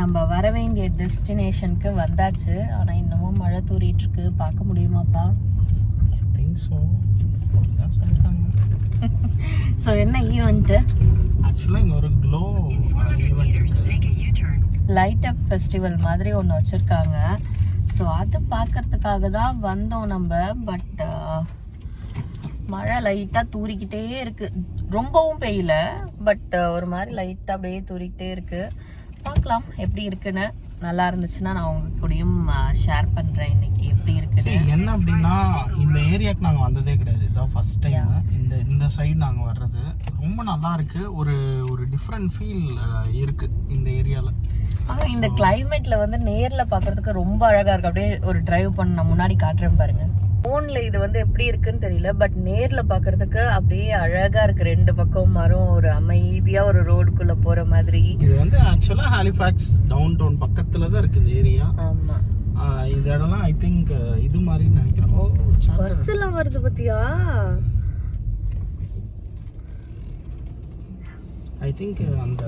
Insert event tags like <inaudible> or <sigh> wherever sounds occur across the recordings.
நம்ம வர வேண்டிய டெஸ்டினேஷனுக்கு வந்தாச்சு. ஆனால் இன்னமும் மழை தூறிட்டு <laughs> இருக்கு பார்க்க முடியுமாப்பா ஸோ என்ன ஈவெண்ட்டு லைட் அப் ஃபெஸ்டிவல் மாதிரி ஒன்று வச்சுருக்காங்க. ஸோ அது பார்க்கறதுக்காக தான் வந்தோம் நம்ம. பட் மழை லைட்டாக தூறிக்கிட்டே இருக்கு. ரொம்பவும் பெய்யல. பட் ஒரு மாதிரி லைட்டாக அப்படியே தூறிக்கிட்டே இருக்கு. பார்க்கலாம். எப்படி இருக்குன்னு நல்லா இருந்துச்சுன்னா நான் உங்க கூடயும் ஷேர் பண்ணுறேன் இன்னைக்கு. எப்படி இருக்குன்னு. சரி என்ன அப்படின்னா இந்த ஏரியாக்கு நாங்கள் வந்ததே கிடையாது. இதான் ஃபர்ஸ்ட் டைம் இந்த இந்த சைடு நாங்கள் வர்றது. ரொம்ப நல்லா இருக்கு. ஒரு ஒரு டிஃப்ரெண்ட் ஃபீல் இருக்கு இந்த ஏரியாவில் ஆனா இந்த கிளைமேட்ல வந்து நேர்ல பார்க்கிறதுக்கு ரொம்ப அழகா இருக்கு. அப்படியே ஒரு டிரைவ் பண்ண முன்னாடி காட்டுறேன் பாருங்க. போன்ல இது வந்து எப்படி இருக்குன்னு தெரியல பட் நேர்ல பார்க்கிறதுக்கு அப்படியே அழகா இருக்கு. ரெண்டு பக்கம் மரம் ஒரு அமைதியா ஒரு ரோடுக்குள்ள போற மாதிரி. இது வந்து ஆக்சுவலாக ஹாலிஃபேக்ஸ் டவுன் டவுன் பக்கத்தில் தான் இருக்கு இந்த ஏரியா ஆமா. இந்த இடம்லாம் ஐ திங்க் இது மாதிரி நினைக்கிறேன். ஓ பஸ் எல்லாம் வருது பத்தியா? ஐ திங்க் அந்த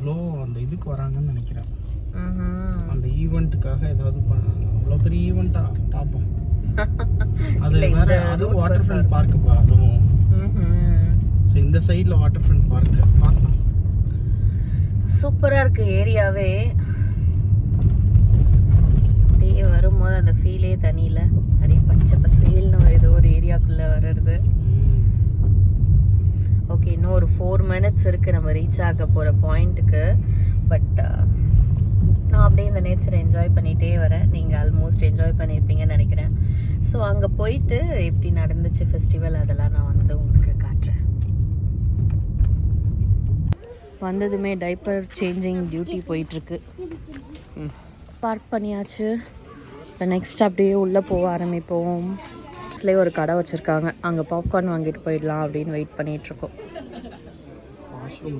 க்ளோ அந்த இதுக்கு வராங்கன்னு நினைக்கிறேன். அந்த ஈவெண்ட்டுக்காக ஏதாவது பண்ணாங்க. அவ்வளோ பெரிய ஈவெண்ட்டா பார்ப்போம் <laughs> அது வேற வாட்டர் பார்க்குப்பா அதுவும். ஸோ இந்த சைடில் வாட்டர் பார்க்கலாம். சூப்பரா இருக்கு ஏரியாவே. அப்படியே வரும்போது அந்த ஃபீலே தனியில. அப்படியே பச்சை பசேல்னு ஏதோ ஒரு ஏரியாக்குள்ள வர்றது. ஓகே இன்னும் ஒரு ஃபோர் மினிட்ஸ் இருக்கு நம்ம ரீச் ஆக போற பாயிண்ட்டுக்கு பட் நான் அப்படியே இந்த நேச்சரை என்ஜாய் பண்ணிட்டே வரேன். நீங்க ஆல்மோஸ்ட் என்ஜாய் பண்ணியிருப்பீங்கன்னு நினைக்கிறேன். ஸோ அங்க போயிட்டு எப்படி நடந்துச்சு ஃபெஸ்டிவல் அதெல்லாம் நான் வந்து உங்களுக்கு காட்டுறேன். வந்ததுமே டைப்பர் சேஞ்சிங் டியூட்டி போயிட்டு இருக்கு பார்க் பண்ணியாச்சு. இப்போ நெக்ஸ்ட் அப்படியே உள்ளே போக ஆரம்பிப்போம். பக்கத்துலேயே ஒரு கடை வச்சுருக்காங்க. அங்கே பாப்கார்ன் வாங்கிட்டு போயிடலாம் அப்படின்னு வெயிட் பண்ணிகிட்ருக்கோம்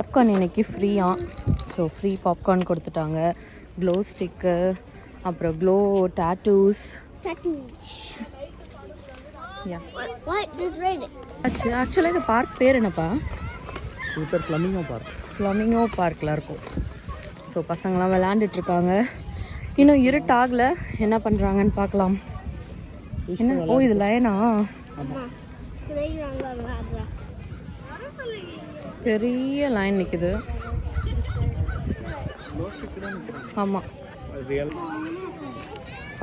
பாப்கார்ன் இன்னைக்கு ஃப்ரீயா ஸோ ஃப்ரீ பாப்கார்ன் கொடுத்துட்டாங்க. க்ளோ ஸ்டிக்கு அப்புறம் glow tattoos yeah What? Just read it. ஆச்சு ஆக்சுவலாக இந்த பார்க் பேர் என்னப்பா? இது பேர் ஃப்ளமிங்கோ பார்க் ஃப்ளமிங்கோ பார்க்கில் இருக்கும். ஸோ பசங்களாம் விளையாண்டுட்டு இருக்காங்க இன்னும் இருட்டாகல. என்ன பண்ணுறாங்கன்னு பார்க்கலாம். என்ன? ஓ இது லைனா? பெரிய லைன் நிற்குது ஆமாம் ரியல்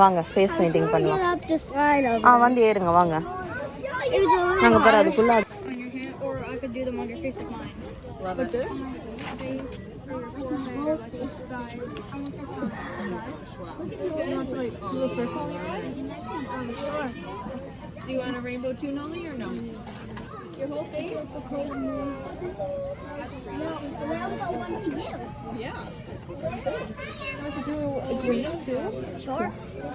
வாங்க ஃபேஸ் பெயிண்டிங் பண்ணலாம் Up the slide of ஆ வந்து ஏறுங்க வாங்க நாங்கள் பாரு அதுக்குள்ள or I could do them on your face like mine. Love it. Face, your forehead, both sides. Do a circle? Do you want a rainbow too, Nolly, or no? Your whole face? Yeah. You want to do a green too? Sure. Do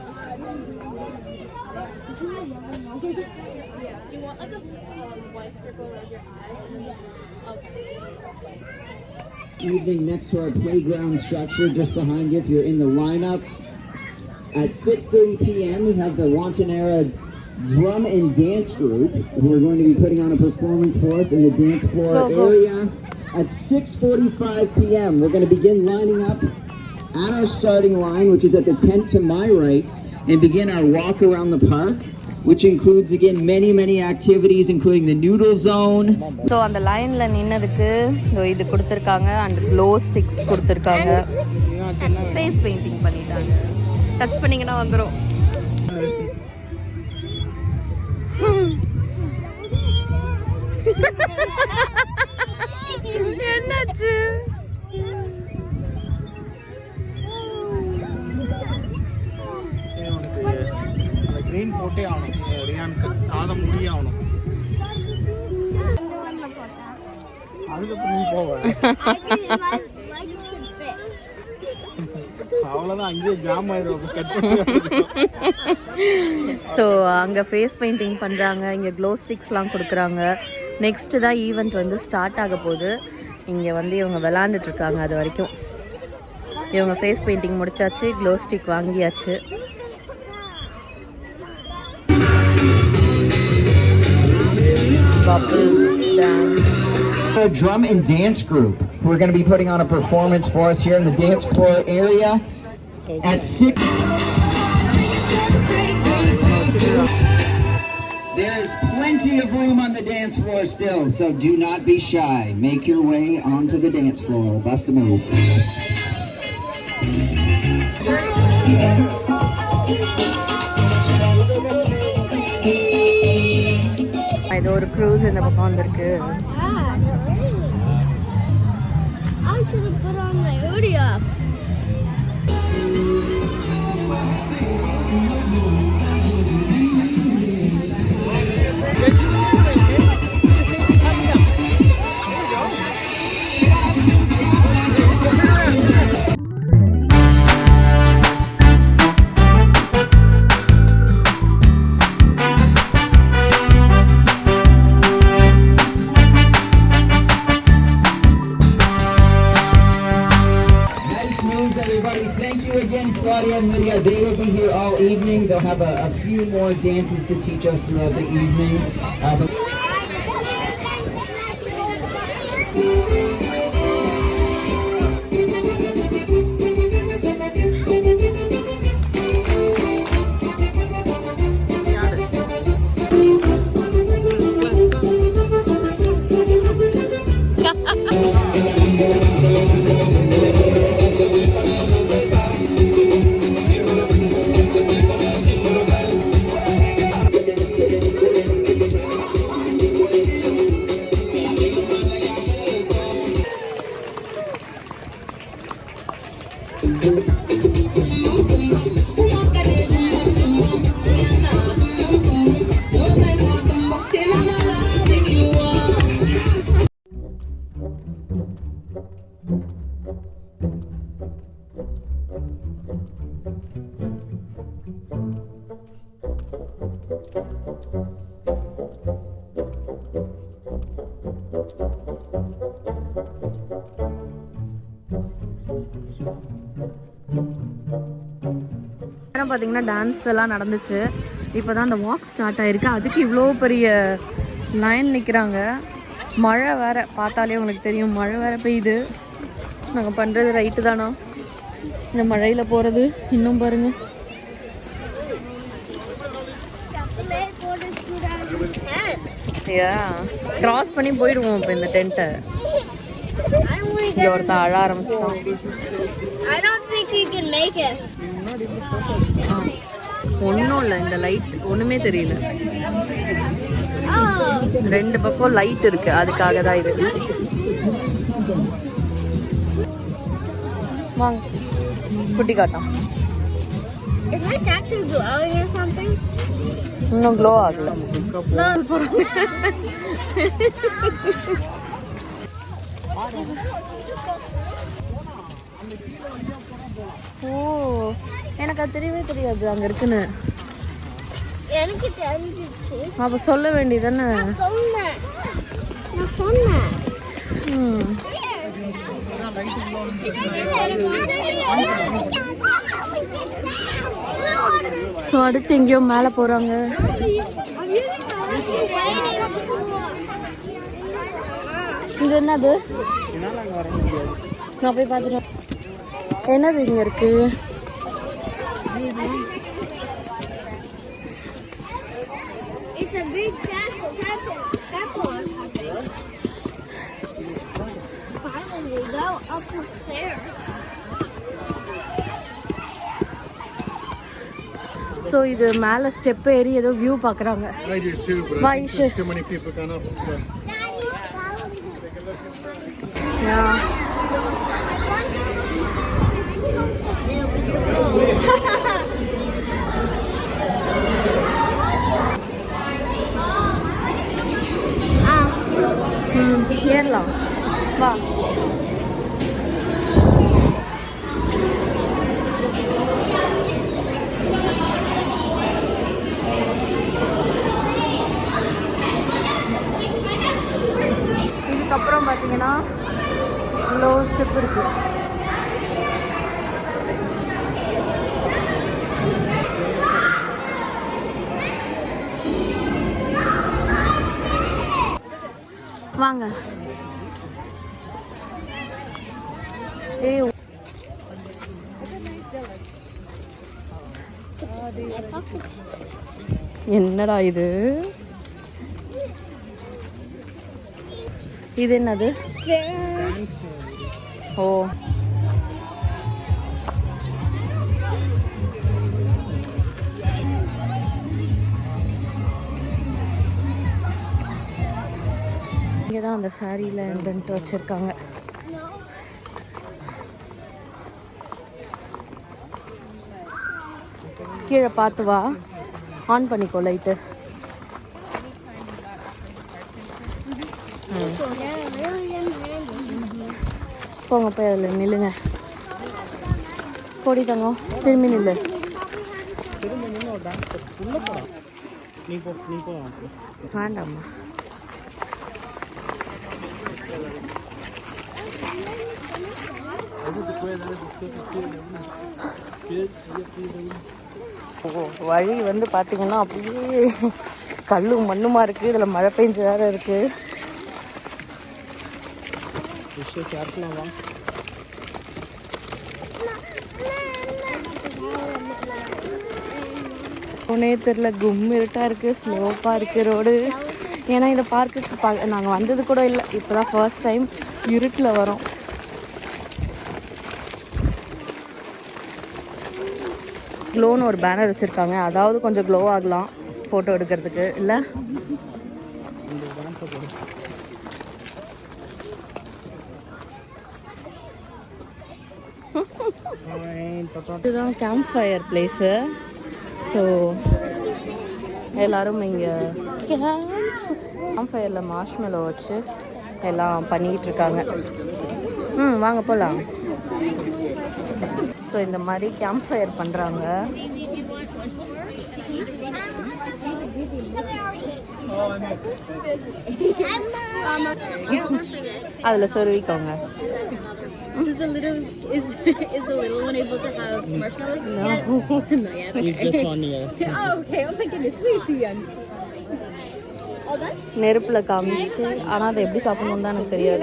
you want like a um, white circle around your eyes? evening next to our playground structure just behind you if you're in the lineup. At 6.30 p.m. we have the Wantanera Drum and Dance Group who are going to be putting on a performance for us in the dance floor Go, go. area. At 6.45 p.m. we're going to begin lining up at our starting line which is at the tent to my right and begin our walk around the park which includes again many many activities including the noodle zone so அந்த லைனில் நின்னதுக்கு இதோ இது கொடுத்துருக்காங்க and glow sticks கொடுத்துருக்காங்க face painting பண்ணிட்டாங்க touch பண்ணிங்கன்னா வந்துடும் <laughs> என்னாச்சு போட்டே ஆகணும். ரியானுக்கு காதம் முடியே ஆகணும் அதுக்கப்புறம் நீ போவ. அவ்வளோதான் அங்கேயே ஜாம் ஸோ அங்கே ஃபேஸ் பெயிண்டிங் பண்ணுறாங்க இங்கே க்ளோ ஸ்டிக்ஸ்லாம் கொடுக்குறாங்க. நெக்ஸ்ட்டு தான் ஈவெண்ட் வந்து ஸ்டார்ட் ஆக போகுது. இங்கே வந்து இவங்க விளாண்டுட்ருக்காங்க அது வரைக்கும். இவங்க ஃபேஸ் பெயிண்டிங் முடிச்சாச்சு க்ளோ ஸ்டிக் வாங்கியாச்சு. A drum and dance group who are going to be putting on a performance for us here in the dance floor area at six. There is plenty of room on the dance floor still, so do not be shy. Make your way onto the dance floor. Bust a move. இது ஒரு cruise இந்த பக்கம் வந்திருக்கு. I more dances to teach us throughout the evening. Uh, நேரம் பார்த்தீங்கன்னா dance எல்லாம் நடந்துச்சு. இப்போ தான் அந்த வாக் ஸ்டார்ட் ஆயிருக்கு. அதுக்கு இவ்வளோ பெரிய லைன் நிற்கிறாங்க மழை வேற பார்த்தாலே உங்களுக்கு தெரியும். மழை வேற பெய்யுது. நாங்கள் பண்ணுறது ரைட்டு தானா? இந்த மழையில் போகிறது இன்னும் பாருங்க. கிராஸ் பண்ணி போயிடுவோம் இப்போ இந்த டென்ட்டை ஒருத்தன் அழ ஆரம்பிச்சிட்டான். ஒன்றும் இல்லை இந்த லைட் ஒன்றுமே தெரியல. ரெண்டு பக்கம் லைட் இருக்கு அதுக்காக தான் இது. வாங்க குட்டி காட்டம் இன்னும் க்ளோ ஆகல. ஓ. எனக்கு அது தெரியவே தெரியாது அங்க இருக்குன்னு. எனக்கு தெரிஞ்சிச்சு. அப்ப சொல்ல வேண்டியதானே? சொன்னேன். நான் சொன்னேன். ம். ஸோ அடுத்து எங்கேயோ மேலே போகிறாங்க இது என்னது? நான் போய் பார்த்துட்டேன் என்னது இங்கே இருக்கு? It's a big castle. That's it. That's one. Finally, go up the stairs. So இது மேலே ஸ்டெப் ஏறி ஏதோ வியூ பார்க்குறாங்க 도망가. 에이. 옛날 아이들 இது என்னது தான் அந்த ஃபேரி லேண்டுன்ட்டு வச்சுருக்காங்க. கீழே பார்த்து வா. ஆன் பண்ணிக்கோ லைட்டு போங்க போய் அதில் நில்லுங்க. போடி தங்கம் திரும்பி நில்லு. வேண்டாம்மா. வழி வந்து பார்த்தீங்கன்னா அப்படியே கல்லும் மண்ணுமா இருக்குது இதில் மழை பெஞ்சு வேற இருக்குது போனே தெரில கும் இருட்டாக இருக்குது ஸ்லோப்பாக இருக்குது ரோடு ஏன்னா இந்த பார்க்குக்கு ப நாங்கள் வந்தது கூட இல்லை இப்போ தான் ஃபர்ஸ்ட் டைம் இருட்டில் வரோம். க்ளோன்னு ஒரு பேனர் வச்சுருக்காங்க. அதாவது கொஞ்சம் க்ளோ ஆகலாம் ஃபோட்டோ எடுக்கிறதுக்கு. இல்லை? இதுதான் கேம்ப் ஃபயர் பிளேஸு ஸோ எல்லோரும் இங்கே கேம்ப் ஃபயரில் மார்ஷ்மெலோ வச்சு எல்லாம் பண்ணிக்கிட்டு இருக்காங்க. ம் வாங்க போகலாம் ஸோ இந்த மாதிரி கேம்ப் ஃபயர் பண்ணுறாங்க அதில் சொருவிக்கோங்க Is the little is is the little one able to have marshmallows? No. Yet? Not yet. He's Okay. just one year. oh, okay. Oh my goodness, way too young. All done? நெருப்பில் காமிச்சு ஆனால் அதை எப்படி சாப்பிடணும் தான் எனக்கு தெரியாது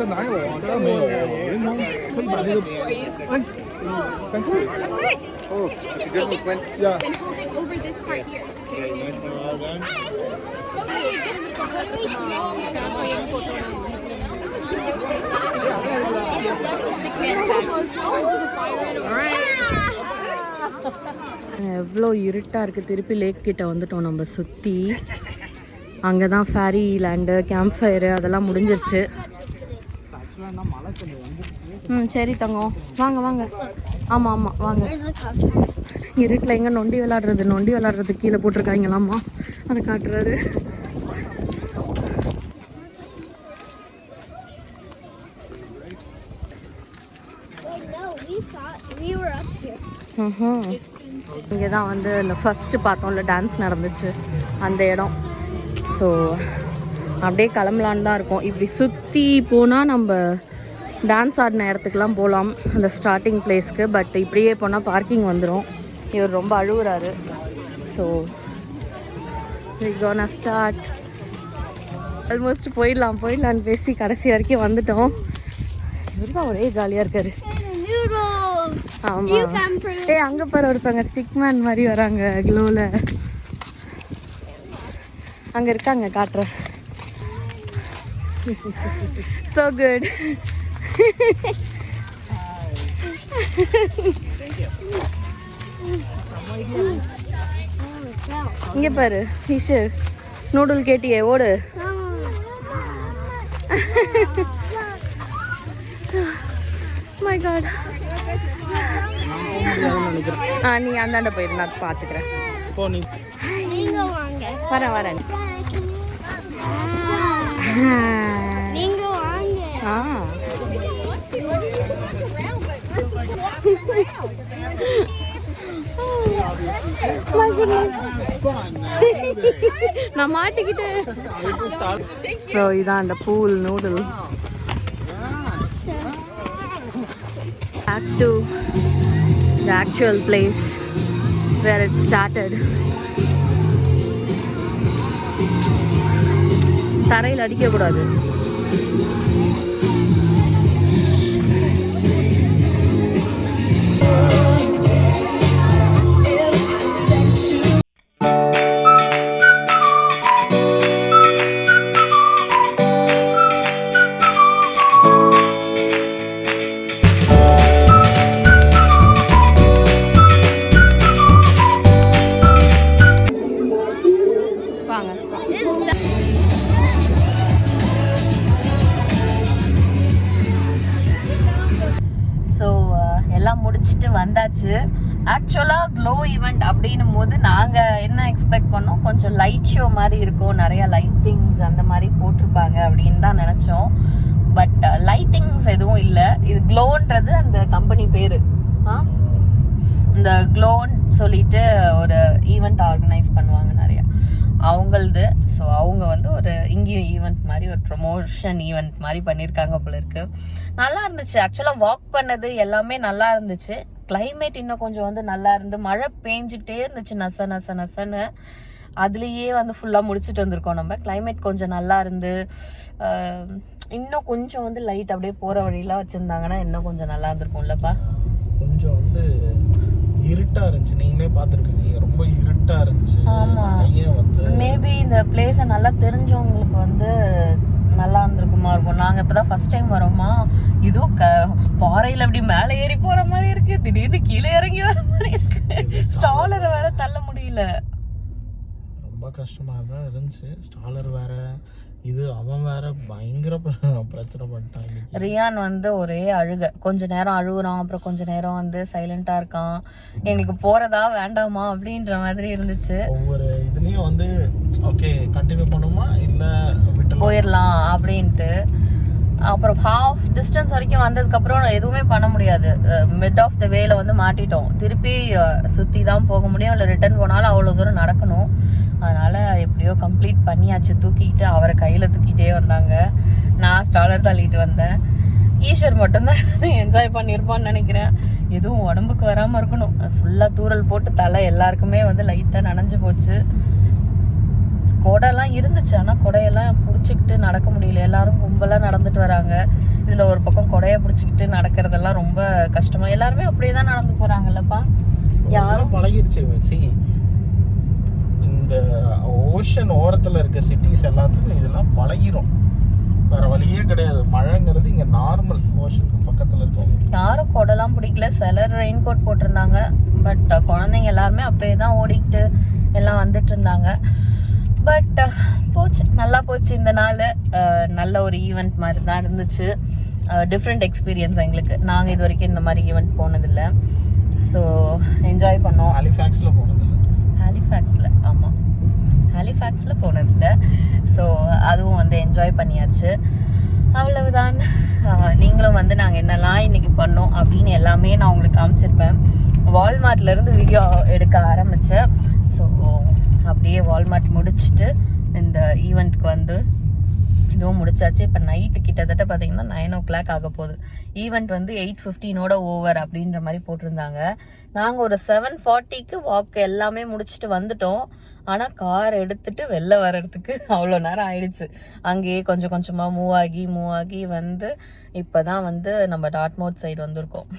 theme And hold it over this part here. எவ்வளோ இருட்டாக இருக்குது திருப்பி லேக் கிட்ட வந்துட்டோம் நம்ம சுற்றி அங்கே தான் ஃபேரி லேண்டு கேம்ப் ஃபயரு அதெல்லாம் முடிஞ்சிருச்சு ஆக்சுவலாக என்ன மழை கொஞ்சம் வந்து ம் சரி தங்கம் வாங்க வாங்க. ஆமாம் ஆமாம் வாங்க. இருட்டில் எங்கே நொண்டி விளாடுறது? நொண்டி விளாடுறது கீழே போட்டிருக்காங்களாம்மா. அதை காட்டுறாரு. இங்கே தான் வந்து இந்த ஃபஸ்ட்டு பார்த்தோம்ல டான்ஸ் நடந்துச்சு. அந்த இடம். ஸோ அப்படியே கிளம்பலான்னு தான் இருக்கோம். இப்படி சுற்றி போனால் நம்ம டான்ஸ் ஆடின இடத்துக்குலாம் போகலாம் அந்த ஸ்டார்டிங் பிளேஸ்க்கு பட் இப்படியே போனால் பார்க்கிங் வந்துடும் இவர் ரொம்ப அழுகுறாரு. ஸோ கோனா ஸ்டார்ட் ஆல்மோஸ்ட் போயிடலாம் போயிடலான்னு பேசி கடைசி வரைக்கும் வந்துட்டோம். இவர் தான் ஒரே ஜாலியாக இருக்காரு. ஆமாம் ஏ அங்கே பாரு ஒருத்தவங்க ஸ்டிக்மேன் மாதிரி வராங்க க்ளோவில் அங்கே இருக்காங்க காட்டுறேன். So குட் இங்க பாரு ஃபிஷ் நூடுல் கேட்டியே ஓடு. மை காட் ஆ நீ அந்தாண்ட போயிரு நான் பார்த்துக்கிறேன் இப்போ நீ. நீங்க வாங்க வரேன் வரேன் <laughs> Ah. ஸோ இதான் அந்த pool noodle back to the actual place where it started தரையில் அடிக்கக்கூடாது வாங்க முடிச்சிட்டு வந்தாச்சு. ஆக்சுவலாக க்ளோ ஈவெண்ட் அப்படின்னும் போது நாங்கள் என்ன எக்ஸ்பெக்ட் பண்ணோம்? கொஞ்சம் லைட் ஷோ மாதிரி இருக்கும். நிறைய லைட்டிங்ஸ் அந்த மாதிரி போட்டிருப்பாங்க அப்படின்னு தான் நினச்சோம். பட் லைட்டிங்ஸ் எதுவும் இல்லை. இது க்ளோன்றது அந்த கம்பெனி பேர். இந்த க்ளோன்னு சொல்லிட்டு ஒரு ஈவெண்ட் ஆர்கனைஸ் பண்ணுவாங்க நிறையா. அவங்களது ஸோ அவங்க வந்து ஒரு இங்கேயும் ஈவெண்ட் மாதிரி ஒரு ப்ரொமோஷன் ஈவெண்ட் மாதிரி பண்ணியிருக்காங்க போல இருக்கு. நல்லா இருந்துச்சு. ஆக்சுவலாக வாக் பண்ணது எல்லாமே நல்லா இருந்துச்சு. கிளைமேட் இன்னும் கொஞ்சம் வந்து நல்லா இருந்து மழை பேஞ்சிட்டே இருந்துச்சு நச நச நசன்னு. அதுலேயே வந்து ஃபுல்லாக முடிச்சுட்டு வந்திருக்கோம் நம்ம. கிளைமேட் கொஞ்சம் நல்லா இருந்து இன்னும் கொஞ்சம் வந்து லைட் அப்படியே போகிற வழியெல்லாம் வச்சுருந்தாங்கன்னா இன்னும் கொஞ்சம் நல்லா இருந்திருக்கும்லப்பா. கொஞ்சம் வந்து இருட்டா இருந்துச்சு. நீங்களே பார்த்துருக்கீங்க. ரொம்ப இருட்டா இருந்துச்சு. ஆமா. மேபி இந்த பிளேஸை நல்லா தெரிஞ்சவங்களுக்கு வந்து நல்லா இருந்திருக்குமா இருக்கும். நாங்க இப்பதான் ஃபர்ஸ்ட் டைம் வரோமா? இதோ க பாறையில அப்படி மேலே ஏறி போற மாதிரி இருக்கு. திடீர்னு கீழே இறங்கி வர மாதிரி இருக்கு. ஸ்டாலரை வேற தள்ள முடியல. ரொம்ப கஷ்டமா தான் இருந்துச்சு. ஸ்டாலர் வேற இது அவன் வேற பயங்கர பிர- பிரச்சனை பண்ணிட்டான். ரியான் வந்து ஒரே அழுக. கொஞ்ச நேரம் அழுகுறான் அப்புறம் கொஞ்ச நேரம் வந்து சைலண்டா இருக்கான். எங்களுக்கு போறதா வேண்டாமா அப்படின்ற மாதிரி இருந்துச்சு. ஒவ்வொரு இதுலயும் வந்து ஓகே கண்டினியூ பண்ணுமா? இல்ல போயிடலாம் அப்படின்ட்டு. அப்புறம் ஹாஃப் டிஸ்டன்ஸ் வரைக்கும் வந்ததுக்கப்புறம் எதுவுமே பண்ண முடியாது. மிட் ஆஃப் த வேல வந்து மாட்டிட்டோம். திருப்பி சுத்தி தான் போக முடியும். இல்லை ரிட்டர்ன் போனாலும் அவ்வளோ தூரம் நடக்கணும். அதனால எப்படியோ கம்ப்ளீட் பண்ணியாச்சு. தூக்கிக்கிட்டு அவரை கையில தூக்கிட்டே வந்தாங்க. நான் ஸ்டாலர் தள்ளிட்டு வந்தேன். ஈஸ்வர் மட்டும்தான் <laughs> என்ஜாய் பண்ணியிருப்பான்னு நினைக்கிறேன். எதுவும் உடம்புக்கு வராம இருக்கணும். ஃபுல்லா தூறல் போட்டு தலை எல்லாருக்குமே வந்து லைட்டா நனைஞ்சு போச்சு. கொடைலாம் இருந்துச்சு. ஆனால் கொடையெல்லாம் பிடிச்சிக்கிட்டு நடக்க முடியல. எல்லாரும் கும்பலாக நடந்துட்டு வராங்க. இதில் ஒரு பக்கம் கொடையை பிடிச்சிக்கிட்டு நடக்கிறதெல்லாம் ரொம்ப கஷ்டமா. எல்லாருமே அப்படியே தான் நடந்து போகிறாங்கல்லப்பா யாரும் பழகிருச்சு இந்த ஓஷன் ஓரத்துல இருக்க சிட்டிஸ் எல்லாத்துக்கும் இதெல்லாம் பழகிரும். வேற வழியே கிடையாது. மழைங்கிறது இங்க நார்மல் ஓஷனுக்கு பக்கத்துல இருக்கும் யாரும் கொடைலாம் பிடிக்கல. சிலர் ரெயின் கோட் போட்டிருந்தாங்க பட் குழந்தைங்க எல்லாருமே அப்படியே தான் ஓடிக்கிட்டு எல்லாம் வந்துட்டு இருந்தாங்க. பட் போச்சு. நல்லா போச்சு இந்த நாள். நல்ல ஒரு ஈவெண்ட் மாதிரி தான் இருந்துச்சு. டிஃப்ரெண்ட் எக்ஸ்பீரியன்ஸ் எங்களுக்கு. நாங்கள் இது வரைக்கும் இந்த மாதிரி ஈவெண்ட் போனதில்லை. ஸோ என்ஜாய் பண்ணோம். ஹாலிஃபேக்ஸ்ல போனது இல்ல ஹாலிஃபேக்ஸில் ஆமாம் ஹாலிஃபேக்ஸில் போனதில்லை. ஸோ அதுவும் வந்து என்ஜாய் பண்ணியாச்சு. அவ்வளவுதான். நீங்களும் வந்து நாங்கள் என்னெல்லாம் இன்னைக்கு பண்ணோம் அப்படின்னு எல்லாமே நான் உங்களுக்கு காமிச்சிருப்பேன். வால்மார்ட்லேருந்து வீடியோ எடுக்க ஆரம்பித்தேன் ஸோ அப்படியே வால்மார்ட் முடிச்சுட்டு இந்த ஈவெண்ட்க்கு வந்து இதுவும் முடிச்சாச்சு. இப்போ நைட்டு கிட்டத்தட்ட பார்த்தீங்கன்னா நைன் ஓ கிளாக் ஆக போகுது. ஈவெண்ட் வந்து எயிட் ஃபிஃப்டீனோட ஓவர் அப்படின்ற மாதிரி போட்டிருந்தாங்க. நாங்கள் ஒரு செவன் ஃபார்ட்டிக்கு வாக் எல்லாமே முடிச்சுட்டு வந்துட்டோம். ஆனால் கார் எடுத்துட்டு வெளில வர்றதுக்கு அவ்வளோ நேரம் ஆயிடுச்சு. அங்கேயே கொஞ்சம் கொஞ்சமாக மூவ் ஆகி மூவ் ஆகி வந்து இப்போ தான் வந்து நம்ம டாட்மோட் சைடு வந்திருக்கோம்.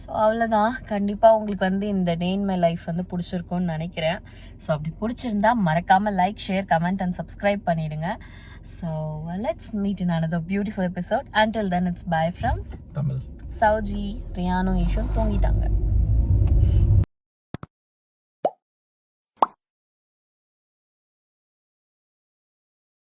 ஸோ அவ்வளோதான் கண்டிப்பாக உங்களுக்கு வந்து இந்த டே மை லைஃப் வந்து பிடிச்சிருக்கும்னு நினைக்கிறேன். ஸோ அப்படி பிடிச்சிருந்தா மறக்காமல் like share comment and subscribe பண்ணிடுங்க so let's meet in another beautiful episode until then it's bye from Tamil Sowji ரியானோ ஈஷும் தூங்கிட்டாங்க